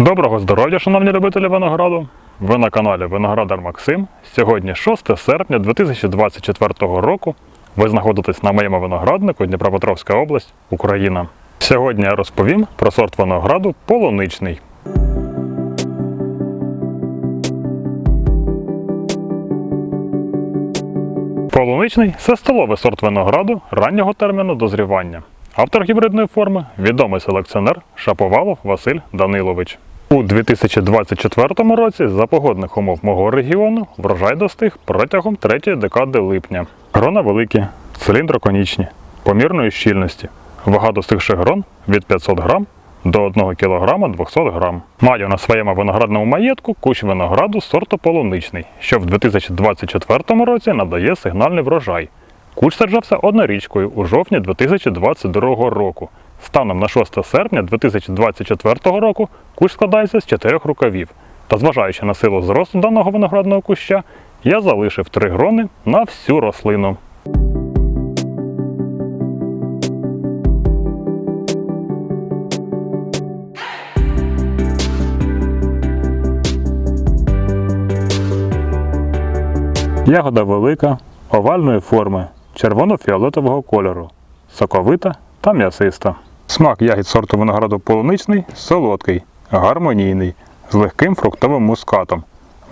Доброго здоров'я, шановні любителі винограду! Ви на каналі Виноградар Максим. Сьогодні 6 серпня 2024 року. Ви знаходитесь на моєму винограднику Дніпропетровська область, Україна. Сьогодні я розповім про сорт винограду полуничний. Полуничний це столовий сорт винограду раннього терміну дозрівання. Автор гібридної форми відомий селекціонер Шаповалов Василь Данилович. У 2024 році за погодних умов мого регіону врожай достиг протягом третьої декади липня. Грона великі, циліндроконічні, помірної щільності. Вага достигших грон від 500 грам до 1 кг 200 грам. Маю на своєму виноградному маєтку кущ винограду сорту полуничний, що в 2024 році надає сигнальний врожай. Кущ саджався однорічкою у жовтні 2022 року. Станом на 6 серпня 2024 року кущ складається з чотирьох рукавів. Та зважаючи на силу зросту даного виноградного куща, я залишив три грони на всю рослину. Ягода велика, овальної форми, червоно-фіолетового кольору, соковита та м'ясиста. Смак ягід сорту винограду полуничний солодкий, гармонійний, з легким фруктовим мускатом.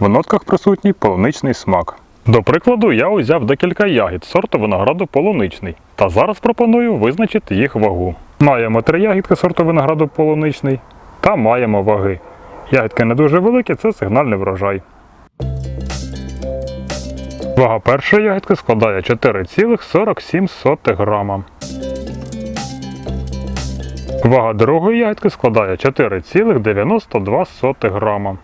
В нотках присутній полуничний смак. До прикладу, я узяв декілька ягід сорту винограду полуничний та зараз пропоную визначити їх вагу. Маємо три ягідки сорту винограду полуничний та маємо ваги. Ягідки не дуже великі, це сигнальний врожай. Вага першої ягідки складає 4,47 грама. Вага другої ягідки складає 4,92 грама.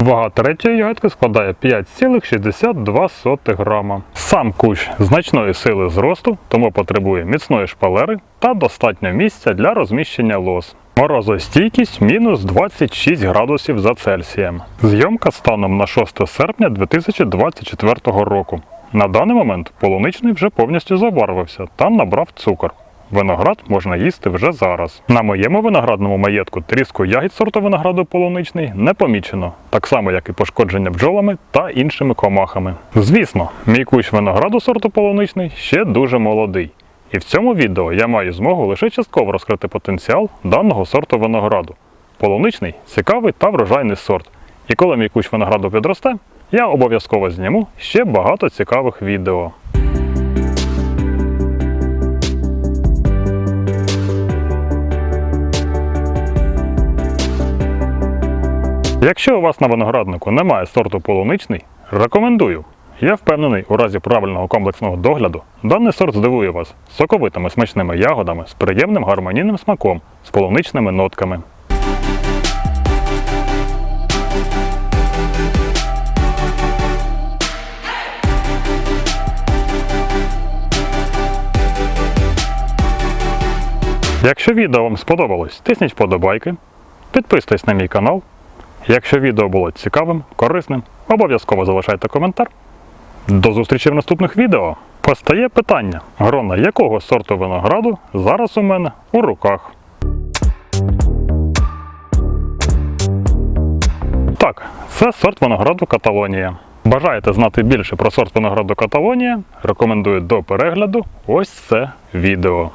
Вага третьої ягідки складає 5,62 грама. Сам кущ значної сили зросту, тому потребує міцної шпалери та достатньо місця для розміщення лоз. Морозостійкість мінус 26 градусів за Цельсієм. Зйомка станом на 6 серпня 2024 року. На даний момент полуничний вже повністю забарвився та набрав цукор. Виноград можна їсти вже зараз. На моєму виноградному маєтку тріску ягід сорту винограду полуничний не помічено, так само як і пошкодження бджолами та іншими комахами. Звісно, мій кущ винограду сорту полуничний ще дуже молодий. І в цьому відео я маю змогу лише частково розкрити потенціал даного сорту винограду. Полуничний цікавий та врожайний сорт. І коли мій кущ винограду підросте, я обов'язково зніму ще багато цікавих відео. Якщо у вас на винограднику немає сорту полуничний, рекомендую. Я впевнений, у разі правильного комплексного догляду даний сорт здивує вас соковитими смачними ягодами з приємним гармонійним смаком, з полуничними нотками. Якщо відео вам сподобалось, тисніть вподобайки, підписуйтесь на мій канал. Якщо відео було цікавим, корисним, обов'язково залишайте коментар. До зустрічі в наступних відео. Постає питання, грона якого сорту винограду зараз у мене у руках. Так, це сорт винограду Каталонія. Бажаєте знати більше про сорт винограду Каталонія? Рекомендую до перегляду ось це відео.